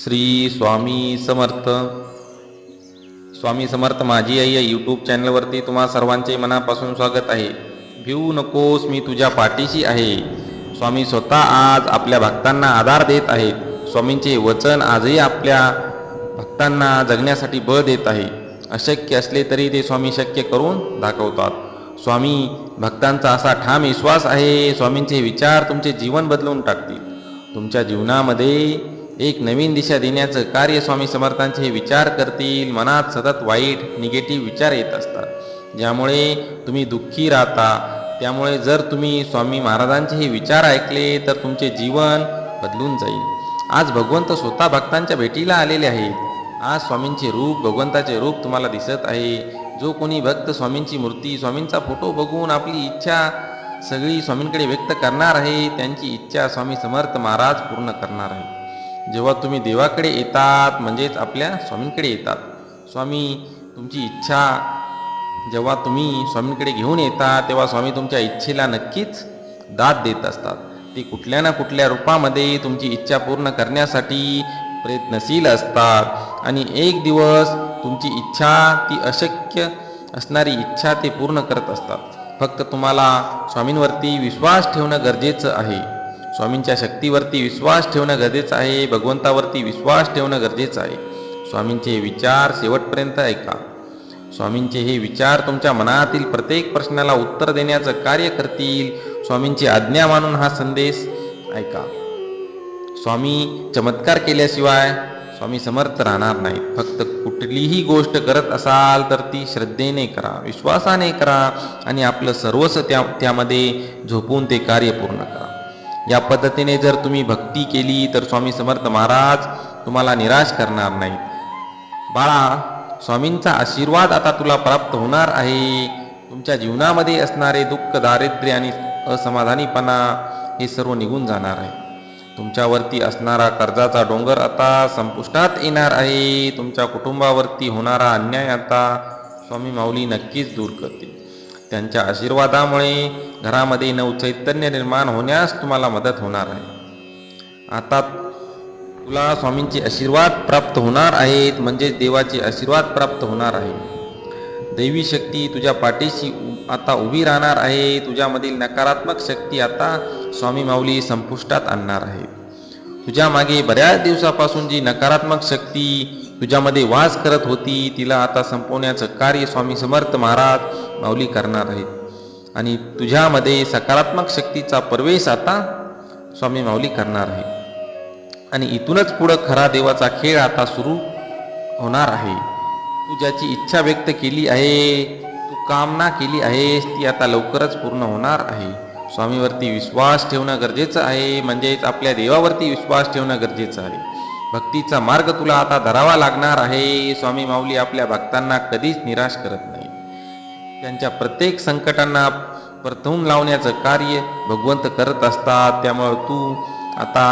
श्री स्वामी समर्थ. स्वामी समर्थ माझी आई या यूट्यूब चॅनलवरती तुम्हा सर्वांचे मनापासून स्वागत आहे. भिवू नकोस मी तुझ्या पाठीशी आहे. स्वामी स्वतः आज आपल्या भक्तांना आधार देत आहेत स्वामींचे वचन आजही आपल्या भक्तांना जगण्यासाठी बळ देत आहे. अशक्य असले तरी ते स्वामी शक्य करून दाखवतात. स्वामी भक्तांचा असा ठाम विश्वास आहे स्वामींचे विचार तुमचे जीवन बदलून टाकतील. तुमच्या जीवनामध्ये एक नवीन दिशा देण्याचं कार्य स्वामी समर्थांचे हे विचार करतील मनात सतत वाईट निगेटिव्ह विचार येत असतात. ज्यामुळे तुम्ही दुःखी राहता त्यामुळे जर तुम्ही स्वामी महाराजांचे हे विचार ऐकले तर तुमचे जीवन बदलून जाईल. आज भगवंत स्वतः भक्तांच्या भेटीला आलेले आहेत. आज स्वामींचे रूप भगवंताचे रूप तुम्हाला दिसत आहे. जो कोणी भक्त स्वामींची मूर्ती स्वामींचा फोटो बघून आपली इच्छा सगळी स्वामींकडे व्यक्त करणार आहे त्यांची इच्छा स्वामी समर्थ महाराज पूर्ण करणार आहे जेव्हा तुम्ही देवाकडे येतात म्हणजेच आपल्या स्वामींकडे येतात स्वामी तुमची इच्छा जेव्हा तुम्ही स्वामींकडे घेऊन येता तेव्हा स्वामी तुमच्या इच्छेला नक्कीच दाद देत असतात. ते कुठल्या ना कुठल्या रूपामध्ये तुमची इच्छा पूर्ण करण्यासाठी प्रयत्नशील असतात. आणि एक दिवस तुमची इच्छा ती अशक्य असणारी इच्छा ते पूर्ण करत असतात. फक्त तुम्हाला स्वामींवरती विश्वास ठेवणं गरजेचं आहे. स्वामींच्या शक्तीवरती विश्वास ठेवणं गरजेचं आहे भगवंतावरती विश्वास ठेवणं गरजेचं आहे. स्वामींचे विचार शेवटपर्यंत ऐका. स्वामींचे हे विचार तुमच्या मनातील प्रत्येक प्रश्नाला उत्तर देण्याचं कार्य करतील. स्वामींची आज्ञा मानून हा संदेश ऐका. स्वामी चमत्कार केल्याशिवाय स्वामी समर्थ राहणार नाही फक्त कुठलीही गोष्ट करत असाल तर ती श्रद्धेने करा विश्वासाने करा आणि आपलं सर्वस्व त्या त्यामध्ये झोपून ते कार्य पूर्ण करा. या पद्धतीने जर तुम्ही भक्ती केली तर स्वामी समर्थ महाराज तुम्हाला निराश करणार नाही. बाळा स्वामींचा आशीर्वाद आता तुला प्राप्त होणार आहे. तुमच्या जीवनामध्ये असणारे दुःख दारिद्र्य आणि असमाधानीपणा हे सर्व निघून जाणार आहे. तुमच्यावरती असणारा कर्जाचा डोंगर आता संपुष्टात येणार आहे. तुमच्या कुटुंबावरती होणारा अन्याय आता स्वामी माऊली नक्कीच दूर करतील. त्यांच्या आशीर्वादामुळे घरामध्ये नवचैतन्य निर्माण होण्यास तुम्हाला मदत होणार आहे. आता तुला स्वामींचे आशीर्वाद प्राप्त होणार आहेत म्हणजेच देवाचे आशीर्वाद प्राप्त होणार आहे. दैवी शक्ती तुझ्या पाठीशी आता उभी राहणार आहे तुझ्यामधील नकारात्मक शक्ती आता स्वामी माऊली संपुष्टात आणणार आहे तुझ्या मागे बऱ्याच दिवसापासून जी नकारात्मक शक्ती तुझ्यामध्ये वास करत होती तिला आता संपवण्याचं कार्य स्वामी समर्थ महाराज माऊली करणार आहेत. आणि तुझ्यामध्ये सकारात्मक शक्तीचा प्रवेश आता स्वामी माऊली करणार आहे आणि इथूनच पुढं खरा देवाचा खेळ आता सुरू होणार आहे. तू ज्याची इच्छा व्यक्त केली आहे तू कामना केली आहेस ती आता लवकरच पूर्ण होणार आहे. स्वामीवरती विश्वास ठेवणं गरजेचं आहे म्हणजेच आपल्या देवावरती विश्वास ठेवणं गरजेचं आहे. भक्तीचा मार्ग तुला आता धरावा लागणार आहे स्वामी माऊली आपल्या भक्तांना कधीच निराश करत नाही. त्यांच्या प्रत्येक संकटांना परतवून लावण्याचं कार्य भगवंत करत असतात त्यामुळे तू आता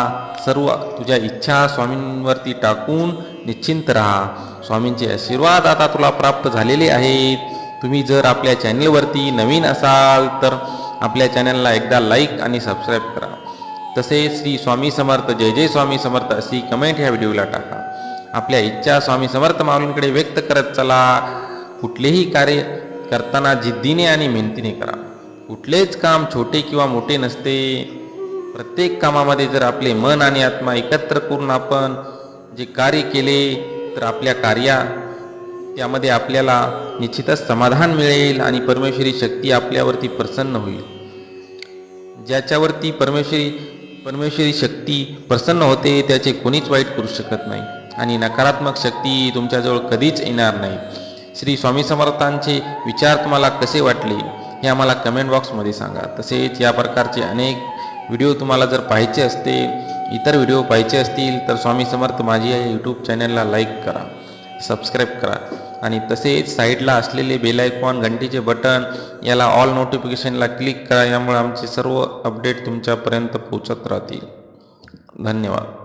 सर्व तुझ्या इच्छा स्वामींवरती टाकून निश्चिंत राहा. स्वामींचे आशीर्वाद आता तुला प्राप्त झालेले आहेत. तुम्ही जर आपल्या चॅनलवरती नवीन असाल तर आपल्या चॅनलला एकदा लाईक आणि सबस्क्राईब करा. तसेच श्री स्वामी समर्थ जय जय स्वामी समर्थ अशी कमेंट ह्या व्हिडिओला टाका. आपल्या इच्छा स्वामी समर्थ माऊलींकडे व्यक्त करत चला. कुठलेही कार्य करताना जिद्दीने आणि मेहनतीने करा. कुठलेच काम छोटे किंवा मोठे नसते. प्रत्येक कामामध्ये जर आपले मन आणि आत्मा एकत्र करून आपण जे कार्य केले तर आपल्या कार्या त्यामध्ये आपल्याला निश्चितच समाधान मिळेल आणि परमेश्वरी शक्ती आपल्यावरती प्रसन्न होईल. ज्याच्यावरती परमेश्वरी परमेश्वरी शक्ती प्रसन्न होते त्याचे कोणीच वाईट करू शकत नाही. आणि नकारात्मक शक्ती तुमच्याजवळ कधीच येणार नाही. श्री स्वामी समर्थांचे विचार तुम्हाला कसे वाटले हे आम्हाला कमेंट बॉक्समध्ये सांगा. तसेच या प्रकारचे अनेक व्हिडिओ तुम्हाला जर पाहायचे असते इतर व्हिडिओ पाहायचे असतील तर स्वामी समर्थ माझी या यूट्यूब चॅनलला लाईक करा. सबस्क्राईब करा. आणि तसेच साईडला असलेले बेल आयकॉन घंटीचे बटन याला ऑल नोटिफिकेशनला क्लिक करा यामुळे आमचे सर्व अपडेट तुमच्यापर्यंत पोहोचत राहतील. धन्यवाद.